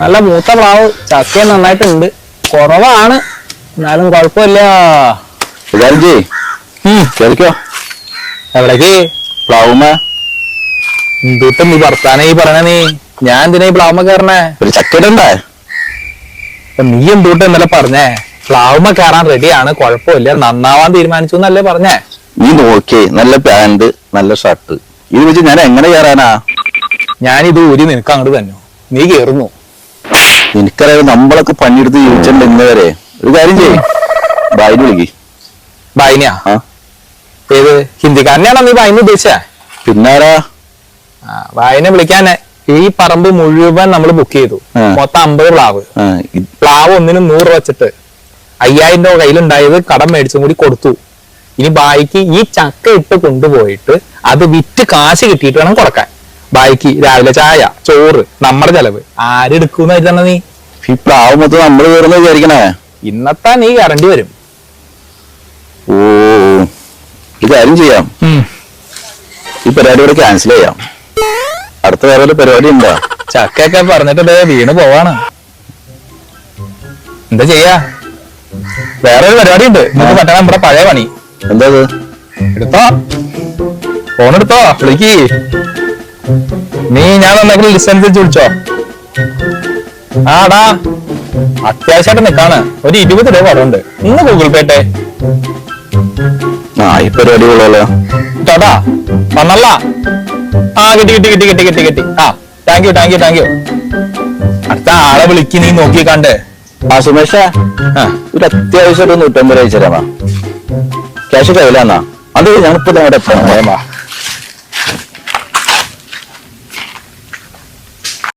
നല്ല മൂത്ത പ്ലാവ് ചക്ക നന്നായിട്ടുണ്ട്. കുറവാണ്. എന്നാലും കുഴപ്പമില്ല. കേൾക്കോ? എവിടേക്ക്? പ്ലാവുമ എന്തുട്ടും നീ വർത്താനം ഈ പറഞ്ഞ നീ? ഞാൻ എന്തിനാ ഈ പ്ലാവുമ കയറണേ? ഒരു ചക്കയിടണ്ടേ അപ്പൊ നീ എന്തുട്ട് ഇന്നലെ പറഞ്ഞേ? പ്ലാവുമ കയറാൻ റെഡിയാണ് കുഴപ്പമില്ല. നന്നാവാൻ തീരുമാനിച്ചു എന്നല്ലേ പറഞ്ഞേ? നീ നോക്കിയേ നല്ല പാന്റ് നല്ല ഷർട്ട്. ഇത് വെച്ച് ഞാൻ എങ്ങനെ കയറാനാ? ഞാൻ ഇത് ഊരി നിനക്ക് അങ്ങോട്ട് തന്നു. നീ കേറുന്നു എനിക്കറിയാം നമ്മളൊക്കെ പണിയെടുത്ത് ജീവിച്ചിട്ടുണ്ട് ഇന്ന് വരെ. ഒരു കാര്യം ചെയ്യ്. ബായിന് വിളിക്ക്. ബൈനിയാ ആ. ഏത്? ഹിന്ദിക്കാരനെയാണോ നീ ബൈന ഉദ്ദേശിച്ച? പിന്നാരാ? ആ, വിളിക്കാൻ വിളിക്കാന്. ഈ പറമ്പ് മുഴുവൻ നമ്മൾ ബുക്ക് ചെയ്തു. ആ. മൊത്തം അമ്പത് പ്ലാവ്. ആ, ഇത് പ്ലാവ് ഒന്നിനും നൂറ് രൂപ വെച്ചിട്ട് അയ്യായിരം രൂപ കയ്യിലുണ്ടായത് കടം മേടിച്ചും കൂടി കൊടുത്തു. ഇനി ബായിക്ക് ഈ ചക്ക ഇട്ട് കൊണ്ടുപോയിട്ട് അത് വിറ്റ് കാശ് കിട്ടിയിട്ട് വേണം കൊടുക്കാൻ. ബായിക്ക് രാവിലെ ചായ ചോറ് നമ്മുടെ ചെലവ്. ആരെടുക്കും നീ? ഈ മൊത്തം നമ്മൾ കയറുന്ന വിചാരിക്കണേ. ഇന്നത്തെ നീ കറണ്ടി വരും. ഓ ഒരു കാര്യം ചെയ്യാം. ഈ പരിപാടി ഇവിടെ ക്യാൻസൽ ചെയ്യാം. അടുത്ത വേറെ ഒരു പരിപാടി ഉണ്ടോ? ചക്കയൊക്കെ പറഞ്ഞിട്ട് വീണ് പോവാണ്. എന്താ ചെയ്യാ? വേറെ ഒരു പരിപാടി ഉണ്ട്. നമുക്ക് പറ്റണ നമ്മുടെ പഴയ പണി. എന്താ എടുത്തോ. ഫോൺ എടുത്തോ. വിളിക്ക്. നീ ഞാൻ എന്തെങ്കിലും ലിസ്റ്റ് അനുസരിച്ച് വിളിച്ചോ? ആടാ അത്യാവശ്യമായിട്ട് നിക്കാണ്. ഒരു ഇരുപത് രൂപ അടവുണ്ട് ഇന്ന് ഗൂഗിൾ പേ ആ ഈ പരിപാടി കേട്ടാ വന്നല്ല. ആ കിട്ടി കിട്ടി കിട്ടി കിട്ടി കിട്ടി കിട്ടി. ആ thank you thank you thank you അടുത്ത ആളെ വിളിക്ക് നീ നോക്കി കണ്ട്. ആ സുമേഷ ഒരു അത്യാവശ്യം ഒരു നൂറ്റമ്പത് അയച്ചു തരാമാ ക്യാഷ് കയ്യിലാന്നാ അത് ഞാനിപ്പോ അവിടെ എത്തണം.